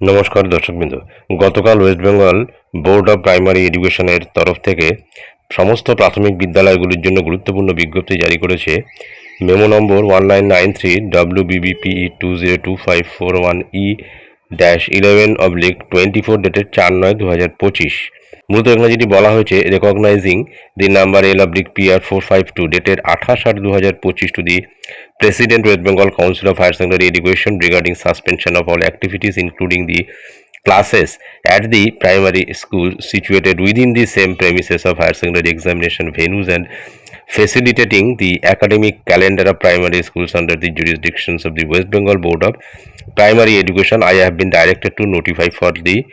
নমস্কার দর্শকবৃন্দ। গতকাল West Bengal board of primary এডুকেশনের তরফ থেকে সমস্ত প্রাথমিক বিদ্যালয়গুলির জন্য গুরুত্বপূর্ণ বিজ্ঞপ্তি জারি করেছে। মেমো নম্বর one nine nine three W BBPE two zero two five four one E dash eleven oblique twenty four ডেটের চার নয় দু হাজার পঁচিশ। মূলত এখানে যেটি বলা হয়েছে recognizing the number L oblique P R four five two ডেটের আঠাশ আট দু হাজার পঁচিশ to the President West Bengal Council of Higher Secondary Education regarding suspension of all activities including the classes at the primary school situated within the same premises of higher secondary examination venues and facilitating the academic calendar of primary schools under the jurisdictions of the West Bengal Board of Primary Education I have been directed to notify for the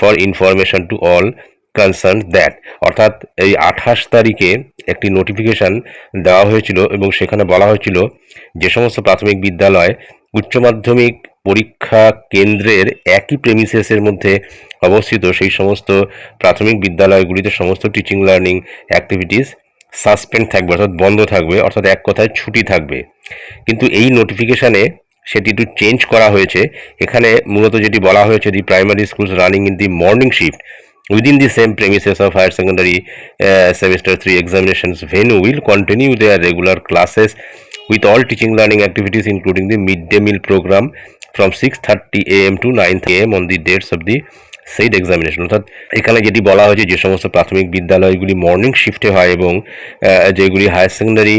for information to all concern that অর্থাৎ এই আঠাশ তারিখে একটি notification দেওয়া হয়েছিল এবং সেখানে বলা হয়েছিল যে সমস্ত প্রাথমিক বিদ্যালয় উচ্চ মাধ্যমিক পরীক্ষা কেন্দ্রের একই প্রেমিসেসের মধ্যে অবস্থিত। সেই সমস্ত প্রাথমিক বিদ্যালয়গুলিতে সমস্ত টিচিং লার্নিং অ্যাক্টিভিটিস সাসপেন্ড থাকবে, অর্থাৎ বন্ধ থাকবে, অর্থাৎ এক কথায় ছুটি থাকবে। কিন্তু এই নোটিফিকেশানে সেটি একটু চেঞ্জ করা হয়েছে। এখানে মূলত যেটি বলা হয়েছে the primary schools running in the morning shift within the same premises of higher secondary semester three examinations venue will continue their regular classes with all teaching learning activities including the mid day meal programme from six thirty A M to nine three on the dates of the said examination অর্থাৎ এখানে যেটি বলা হয়েছে যে সমস্ত প্রাথমিক বিদ্যালয়গুলি morning শিফটে হয় এবং যেগুলি হায়ার সেকেন্ডারি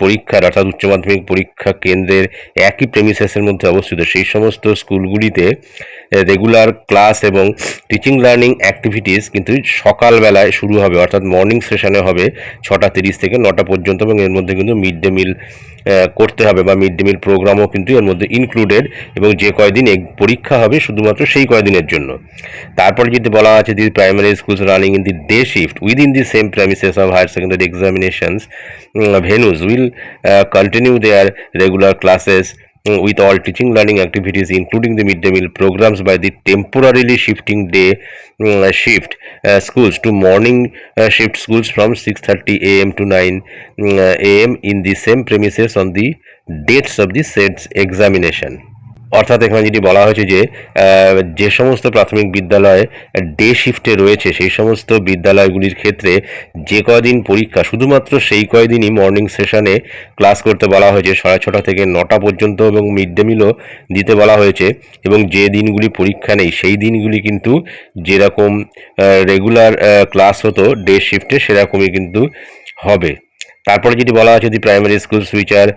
পরীক্ষার অর্থাৎ উচ্চ মাধ্যমিক পরীক্ষা কেন্দ্রের একই প্রেমিসেসের মধ্যে অবস্থিত। সেই সমস্ত স্কুলগুলিতে রেগুলার ক্লাস এবং টিচিং লার্নিং অ্যাক্টিভিটিস কিন্তু সকালবেলায় শুরু হবে, অর্থাৎ মর্নিং সেশনে হবে ছটা তিরিশ থেকে নটা পর্যন্ত এবং এর মধ্যে কিন্তু মিড ডে মিল করতে হবে বা মিড ডে মিল প্রোগ্রামও কিন্তু এর মধ্যে ইনক্লুডেড এবং যে কয়দিন পরীক্ষা হবে শুধুমাত্র সেই কয়দিনের জন্য। তারপর যদি বলা আছে the primary schools running in the day shift within the same premises of higher secondary examinations venues will continue their regular classes with all teaching learning activities including the midday meal programs by the temporarily shifting day uh, shift uh, schools to morning uh, shift schools from 6:30 am to 9 uh, am in the same premises on the dates of the said examination অর্থাৎ এখানে যেটি বলা হয়েছে যে যে সমস্ত প্রাথমিক বিদ্যালয় ডে শিফটে রয়েছে, সেই সমস্ত বিদ্যালয়গুলির ক্ষেত্রে যে কয়দিন পরীক্ষা, শুধুমাত্র সেই কয়দিনই মর্নিং সেশনে ক্লাস করতে বলা হয়েছে, সাড়ে ছটা থেকে নটা পর্যন্ত এবং মিড ডে মিলও দিতে বলা হয়েছে এবং যে দিনগুলি পরীক্ষা নেই, সেই দিনগুলি কিন্তু যেরকম রেগুলার ক্লাস হতো ডে শিফটে সেরকমই কিন্তু হবে। তারপরে যদি বলা আছে, যদি primary schools which are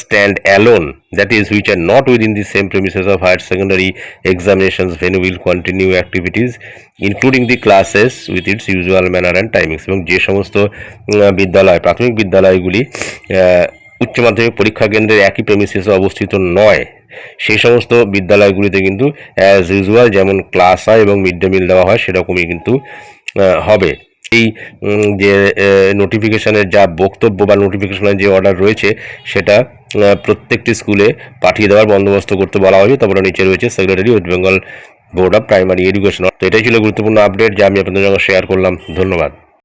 stand alone that is which are not within the same premises of higher secondary examinations venue will continue activities including the classes with its usual manner and timings এবং যে সমস্ত বিদ্যালয়, প্রাথমিক বিদ্যালয়গুলি উচ্চ মাধ্যমিক পরীক্ষা কেন্দ্রের একই প্রেমিসেসে অবস্থিত নয়, সেই সমস্ত বিদ্যালয়গুলিতে কিন্তু অ্যাজ ইউজুয়াল যেমন ক্লাস হয় এবং মিড ডে মিল দেওয়া হয়, সেরকমই কিন্তু হবে। এই যে নোটিফিকেশানের যা বক্তব্য বা নোটিফিকেশনের যে অর্ডার রয়েছে, সেটা প্রত্যেকটি স্কুলে পাঠিয়ে দেওয়ার বন্দোবস্ত করতে বলা হয়েছে। তারপরে নিচে রয়েছে secretary West Bengal board of primary education তো এটাই ছিল গুরুত্বপূর্ণ আপডেট যা আমি আপনাদের সঙ্গে শেয়ার করলাম। ধন্যবাদ।